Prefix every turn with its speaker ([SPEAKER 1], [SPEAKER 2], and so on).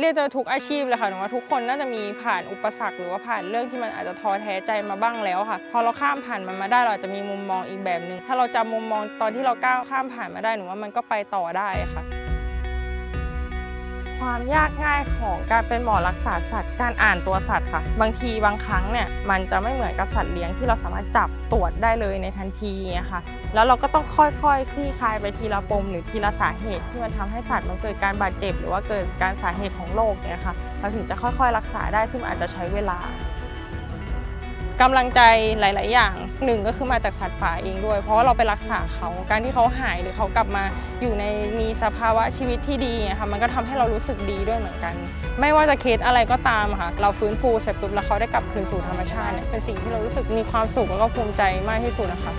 [SPEAKER 1] เรียกจะทุกอาชีพเลยค่ะหนูว่าทุกคนน่าจะมีผ่านอุปสรรคหรือว่าผ่านเรื่องที่มันอาจจะท้อแท้ใจมาบ้างแล้วค่ะ พอเราข้ามผ่านมันมาได้เราอาจจะมีมุมมองอีกแบบหนึ่งถ้าเราจำมุมมองตอนที่เราก้าวข้ามผ่านมาได้หนูว่ามันก็ไปต่อได้ค่ะ ความยากง่ายของการเป็นหมอรักษาสัตว์ การอ่านตัวสัตว์ค่ะ บางทีบางครั้งเนี่ยมันจะไม่เหมือนกับสัตว์เลี้ยงที่เราสามารถจับตรวจได้เลยในทันทีอย่างเงี้ยค่ะแล้วเราก็ต้องค่อยๆคลี่คลายไปทีละปมหรือทีละสาเหตุที่มันทำให้สัตว์มันเกิดการบาดเจ็บ หรือว่าเกิดการสาเหตุของโรคเนี่ยค่ะเราถึงจะค่อยๆ รักษาได้ซึ่งอาจจะใช้เวลากำลังใจหลาย ๆ อย่าง หนึ่งก็คือมาจากสัตว์ป่าเองด้วย เพราะว่าเราไปรักษาเขา การที่เขาหายหรือเขากลับมาอยู่ในมีสภาวะชีวิตที่ดีเนี่ยค่ะมันก็ทำให้เรารู้สึกดีด้วยเหมือนกัน ไม่ว่าจะเคสอะไรก็ตามค่ะ เราฟื้นฟูเสร็จปุ๊บแล้วเขาได้กลับคืนสู่ธรรมชาติเนี่ยเป็นสิ่งที่เรารู้สึกมีความสุขแล้วก็ภูมิใจมากที่สุดนะคะ